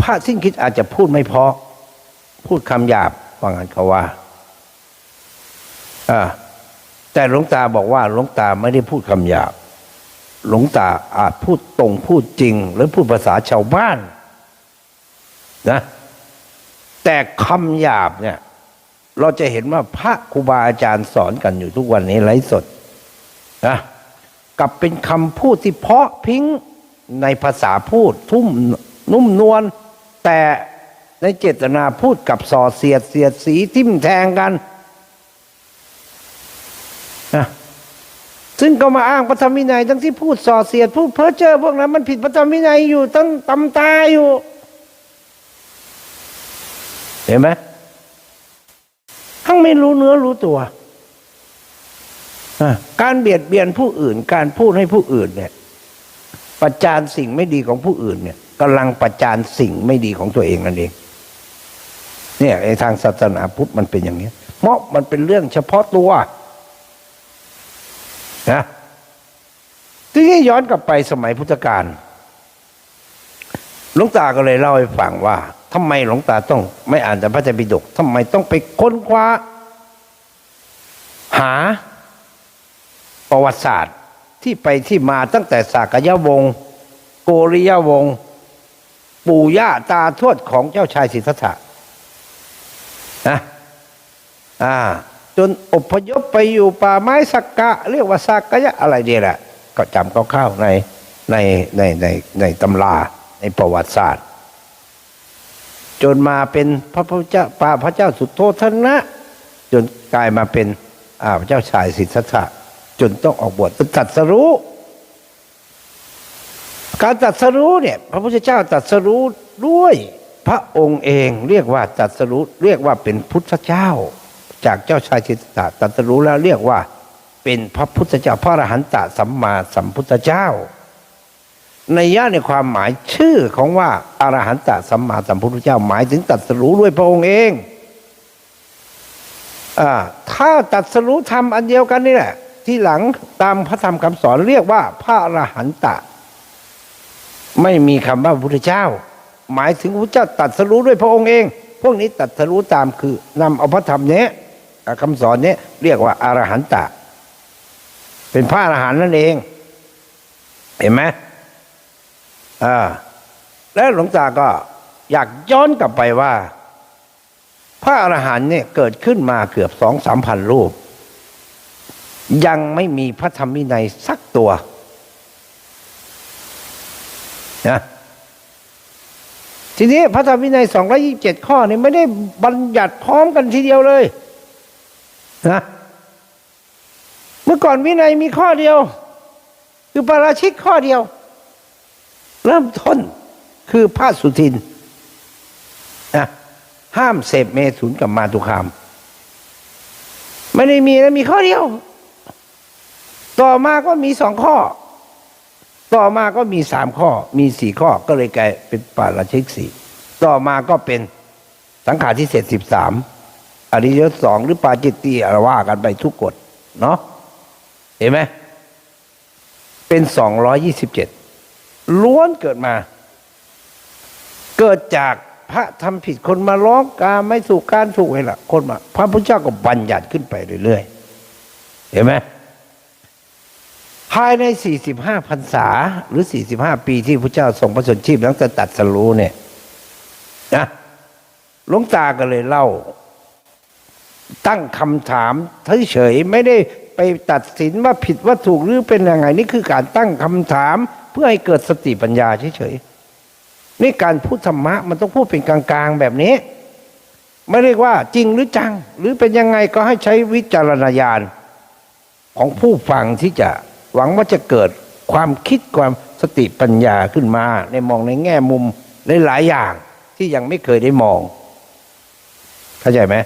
พระสิ้นคิดอาจจะพูดไม่พราะพูดคำหยาบว่างั้นเขาว่าแต่หลวงตาบอกว่าหลวงตาไม่ได้พูดคำหยาบ หลวงตาอาจพูดตรงพูดจริง หรือพูดภาษาชาวบ้านนะแต่คำหยาบเนี่ย เราจะเห็นว่าพระครูบาอาจารย์สอนกันอยู่ทุกวันนี้ไร้สดนะกับเป็นคำพูดที่เพาะพิ้งในภาษาพูดทุ่ม นุ่มนวลแต่ในเจตนาพูดกับส่อเสียดเสียดสีทิ่มแทงกันนะซึ่งก็มาอ้างพระธรรมวินัย ทั้งที่พูดส่อเสียด พูดเพ้อเจ้อพวกนั้นมันผิดพระธรรมวินัยอยู่ตั้งตำตาอยู่ เห็นไหมทั้งไม่รู้เนื้อรู้ตัวการเบียดเบียนผู้อื่น การพูดให้ผู้อื่นเนี่ย ประจานสิ่งไม่ดีของผู้อื่นเนี่ย กำลังประจานสิ่งไม่ดีของตัวเองนั่นเอง เนี่ยไอ้ทางศาสนาพุทธมันเป็นอย่างนี้เพราะมันเป็นเรื่องเฉพาะตัวนะทีนี้ย้อนกลับไปสมัยพุทธกาลหลวงตาก็เลยเล่าให้ฟังว่าทำไมหลวงตาต้องไม่อ่านแต่พระไตรปิฎกทำไมต้องไปค้นคว้า หาประวัติศาสตร์ที่ไปที่มาตั้งแต่สากยวงศ์โกริยวงศ์ ปู่ย่าตาทวดของเจ้าชายสิทธัตถะนะอ่า จนอพยพไปอยู่ป่าไม้สักกะ เรียกว่าสักกะยะอะไรเดียแหละก็จำคร่าวๆในในในในในตำราในประวัติศาสตร์ จนมาเป็นพระพุทธเจ้าปาพระเจ้าสุโธทนะ จนกลายมาเป็นอ่าพระเจ้าชายสิทธัตถะจนต้องออกบวชเป็นตรัดสรู้ การตัดสรู้เนี่ยพระพุทธเจ้าตัดสรู้ด้วยพระองค์เองเรียกว่าตัดสรู้เรียกว่าเป็นพุทธเจ้า จากเจ้าชายสิทธัตะตัดสรู้แล้วเรียกว่าเป็นพระพุทธเจ้า พระอรหันตสัมมาสัมพุทธเจ้า ในย่าในความหมายชื่อของว่าอรหันตสัมมาสัมพุทธเจ้า หมายถึงตรัสรู้ด้วยพระองค์เองอถ้าตรัสรู้ธรรมอันเดียวกันนี่แหละ ที่หลังตามพระธรรมคำสอนเรียกว่าพระอรหันต ไม่มีคำว่าพุทธเจ้า หมายถึงพระเจ้าตรัสรู้ด้วยพระองค์เอง พวกนี้ตรัสรู้ตามคือนำเอาพระธรรมเนี้ยคำสอนเนี้ยเรียกว่าอรหันตะ เป็นพระอรหันต์นั่นเอง เห็นไหมอ่าแล้วหลวงตาก็อยากย้อนกลับไปว่า พระอรหันต์เนี่ยเกิดขึ้นมาเกือบสองสามพันรูป ยังไม่มีพระธรรมวินัยสักตัว นะทีนี้พระธรรมวินัยสองร้อยี่สิบเจ็ดข้อนี่ไม่ได้บัญญัติพร้อมกันทีเดียวเลยนะเมื่อก่อนวินัยมีข้อเดียว คือปาราชิกข้อเดียว เริ่มต้นคือพระสุทินนะห้ามเสพเมถุนกับมาตุคาม ไม่ได้มีนะมีข้อเดียว ต่อมาก็มีสองข้อ ต่อมาก็มีสามข้อมีสี่ข้อก็เลยกลายเป็นปาราชิกสี่ต่อมาก็เป็นสังขารที่เศษสิบสามอริยสองหรือปาจิตตีอะไรว่ากันไปทุกกฎเนาะเห็นไหมเป็นสองร้อยยี่สิบเจ็ดล้วนเกิดมา เกิดจากพระทำผิดคนมาร้องการไม่ถูกการถูกให้ละคนมา พระพุทธเจ้าก็บัญญัติขึ้นไปเรื่อยๆเห็นไหม ภายใน 45พรรษาหรือ 45 ปีที่พระเจ้าทรงพระชนชีพหลังจากตัดสรู้เนี่ยนะหลวงตาก็เลยเล่า ตั้งคำถามเฉยๆไม่ได้ไปตัดสินว่าผิดว่าถูกหรือเป็นยังไง นี่คือการตั้งคำถามเพื่อให้เกิดสติปัญญาเฉยๆนี่การพูดธรรมะมันต้องพูดเป็นกลางๆแบบนี้ ไม่เรียกว่าจริงหรือจัง หรือเป็นยังไงก็ให้ใช้วิจารณญาณของผู้ฟังที่จะ หวังว่าจะเกิดความคิดความสติปัญญาขึ้นมา ในมองในแง่มุมหลายๆอย่างที่ยังไม่เคยได้มอง เข้าใจไหม